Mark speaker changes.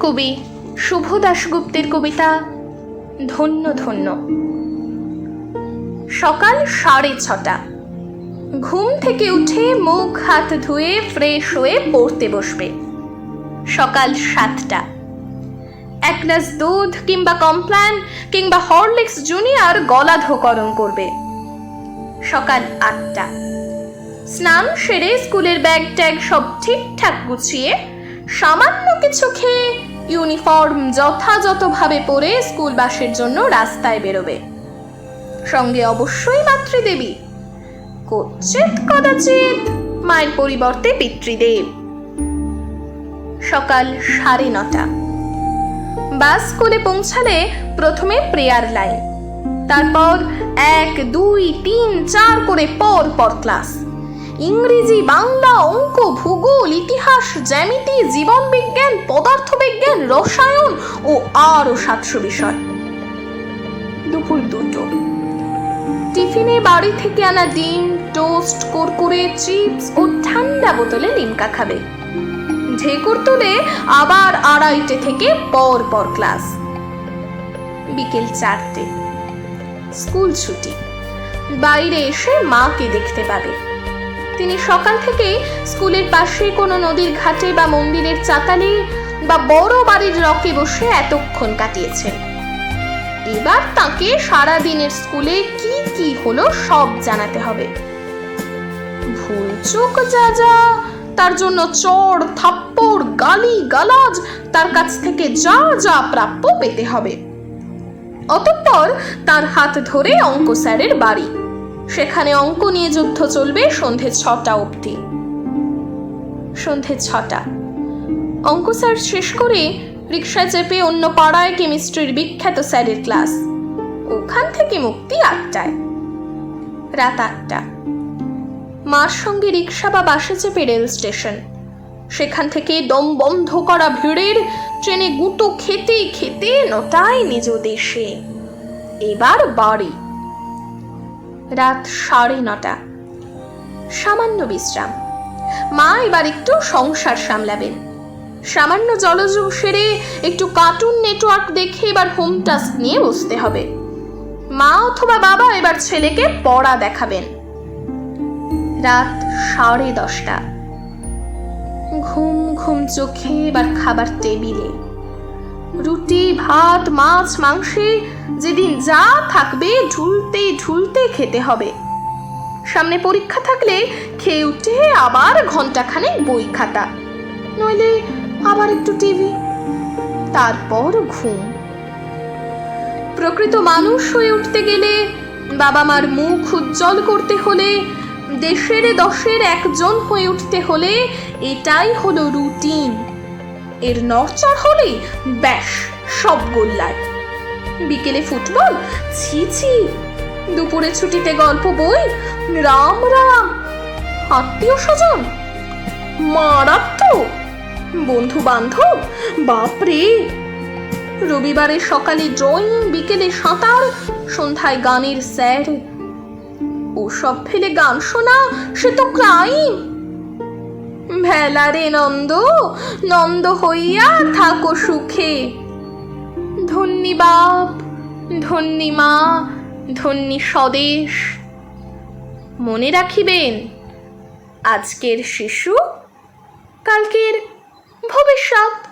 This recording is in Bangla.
Speaker 1: কবি শুভ দাশগুপ্তের কবিতা ধন্য ধন্য। সকাল সাড়ে ছটা। ঘুম থেকে উঠে মুখ হাত ধুয়ে ফ্রেশ হয়ে পড়তে বসবে। সকাল সাতটা। এক গ্লাস দুধ কিংবা কমপ্ল্যান কিংবা হরলিক্স জুনিয়র গলা ধোকরণ করবে। সকাল আটটা। স্নান সেরে স্কুলের ব্যাগ ট্যাগ সব ঠিকঠাক গুছিয়ে সামান্য কিছু খেয়ে ইউনিফর্ম যথাযথভাবে পরে স্কুল বাসের জন্য রাস্তায় বেরোবে। সঙ্গে অবশ্যই মাতৃদেবী। কচ্ছিত কদাচিৎ মায়ের পরিবর্তে পিতৃদেব। সকাল সাড়ে নটা। বাস স্কুলে পৌঁছালে প্রথমে প্রেয়ার লাইন। তারপর এক, দুই, তিন, চার করে পর পর ক্লাস। ইংরেজি, বাংলা, অঙ্ক, ভূগোল, ইতিহাস, জ্যামিতি জীবন জীবনবিজ্ঞান, পদার্থবিজ্ঞান, রসায়ন ও আরও সাতশো বিষয়। দুপুর দুটো। টিফিনে বাড়ি থেকে আনা ডিম, টোস্ট, কুরকুরে, চিপস ও ঠান্ডা বোতলে লিমকা খাবে। ঢেকুর তুলে আবার আড়াইটে থেকে পর পর ক্লাস। বিকেল চারটে। স্কুল ছুটি। বাইরে এসে মাকে দেখতে পাবে। তিনি সকাল থেকে স্কুলের পাশে কোনো নদীর ঘাটে বা মন্দিরের চাতালে বা বড় বাড়ির রকে বসে এতক্ষণ কাটিয়েছেন। এবার তাকে সারা দিনের স্কুলে কি কি হলো সব জানাতে হবে। ভুল চোখ যা যা, তার জন্য চড়, থাপ্পড়, গালি, গালাজ, তার কাছ থেকে যা যা প্রাপ্য পেতে হবে। অতঃপর তার হাত ধরে অঙ্ক স্যারের বাড়ি। সেখানে অঙ্ক নিয়ে যুদ্ধ চলবে সন্ধে ছটা অবধি। সন্ধে ছটা। অঙ্ক স্যার শেষ করে রিক্সা চেপে অন্য পাড়ায় কেমিস্ট্রির বিখ্যাত স্যারের ক্লাস। ওখান থেকে মুক্তি আটটায়। রাত আটটা। মার সঙ্গে রিক্সা বা বাসে চেপে রেল স্টেশন। সেখান থেকে দম বন্ধ করা ভিড়ের ট্রেনে গুঁতো খেতে খেতে নটায় নিজ দেশে। এবার বাড়ি। রাত সাড়ে নটা। সামান্য বিশ্রাম। মা এবার একটু সংসার সামলাবেন। সামান্য জলযোগ সেরে একটু কার্টুন নেটওয়ার্ক দেখে এবার হোম টাস্ক নিয়ে বসতে হবে। মা অথবা বাবা এবার ছেলেকে পড়া দেখাবেন। রাত সাড়ে দশটা। ঘুম ঘুম চোখে এবার খাবার টেবিলে। রুটি, ভাত, মাছ, মাংসে যেদিন যা থাকবে ঢুলতে ঢুলতে খেতে হবে। সামনে পরীক্ষা থাকলে খেয়ে উঠে আবার ঘন্টাখানেক বই খাতা। নইলে আবার একটু টিভি। তারপর ঘুম। প্রকৃত মানুষ হয়ে উঠতে গেলে বাবা মার মুখ উজ্জ্বল করতে হলে, দেশের দশের একজন হয়ে উঠতে হলে এটাই হলো রুটিন। এর নরচর হলে ব্যাস, সব গোল্লায় বিকেলে ফুটবল, ছি ছি। দুপুরে ছুটিতে গল্প বই, রাম রাম। আত্মীয় স্বজন মারাত্মক। বন্ধু বান্ধব বাপরে। রবিবারে সকালে ড্রয়িং বিকেলে সাঁতার, সন্ধ্যায় গানের স্যার। ওসব ফেলে গান শোনা, সে তো ক্রাইম। ভেলা রে নন্দ নন্দ হইয়া থাকো সুখে। ধন্যী বাপ, ধন্যী মা, ধন্যী স্বদেশ। মনে রাখিবেন, আজকের শিশু কালকের ভবিষ্যৎ।